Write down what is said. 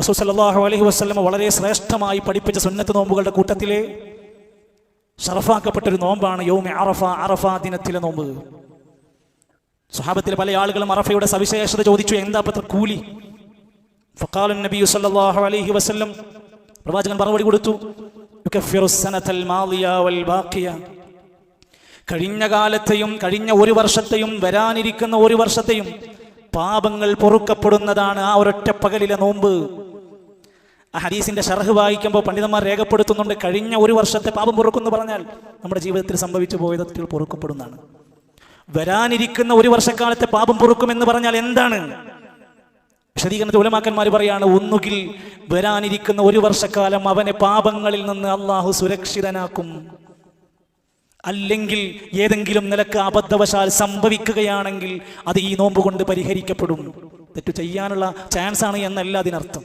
റസൂൽ സല്ലല്ലാഹു അലൈഹി വസല്ലം വളരെ ശ്രേഷ്ഠമായി പഠിപ്പിച്ച സുന്നത്ത് നോമ്പുകളുടെ കൂട്ടത്തിലെ ഷറഫാക്കപ്പെട്ട ഒരു നോമ്പാണ് യൗമി അറഫ അറഫ ദിനത്തിലെ നോമ്പ്. സ്വഹാബത്തിലെ പല ആളുകളും അറഫയുടെ സവിശേഷത ചോദിച്ചു എന്താ പത്ര കൂലി? ഫഖാല നബി സല്ലല്ലാഹു അലൈഹി വസല്ലം പ്രവാചകൻ മറുപടി കൊടുത്തു കഴിഞ്ഞ കാലത്തെയും കഴിഞ്ഞ ഒരു വർഷത്തെയും വരാനിരിക്കുന്ന ഒരു വർഷത്തെയും പാപങ്ങൾ പൊറുക്കപ്പെടുന്നതാണ് ആ ഒരൊറ്റ പകലിലെ നോമ്പ്. ആ ഹദീസിന്റെ ഷർഹ് വായിക്കുമ്പോൾ പണ്ഡിതന്മാർ രേഖപ്പെടുത്തുന്നുണ്ട് കഴിഞ്ഞ ഒരു വർഷത്തെ പാപം പൊറുക്കുന്നു പറഞ്ഞാൽ നമ്മുടെ ജീവിതത്തിൽ സംഭവിച്ചു പോയതൊക്കെ പൊറുക്കപ്പെടുന്നതാണ്. വരാനിരിക്കുന്ന ഒരു വർഷക്കാലത്തെ പാപം പൊറുക്കുമെന്ന് പറഞ്ഞാൽ എന്താണ്? വിശദീകരണത്തിൽ ഉലമാക്കന്മാർ പറയാണ് ഒന്നുകിൽ വരാനിരിക്കുന്ന ഒരു വർഷക്കാലം അവനെ പാപങ്ങളിൽ നിന്ന് അള്ളാഹു സുരക്ഷിതനാക്കും. അല്ലെങ്കിൽ ഏതെങ്കിലും നിലയ്ക്ക് അബദ്ധവശാൽ സംഭവിക്കുകയാണെങ്കിൽ അത് ഈ നോമ്പ് കൊണ്ട് പരിഹരിക്കപ്പെടും. തെറ്റു ചെയ്യാനുള്ള ചാൻസ് ആണ് എന്നല്ല അതിനർത്ഥം.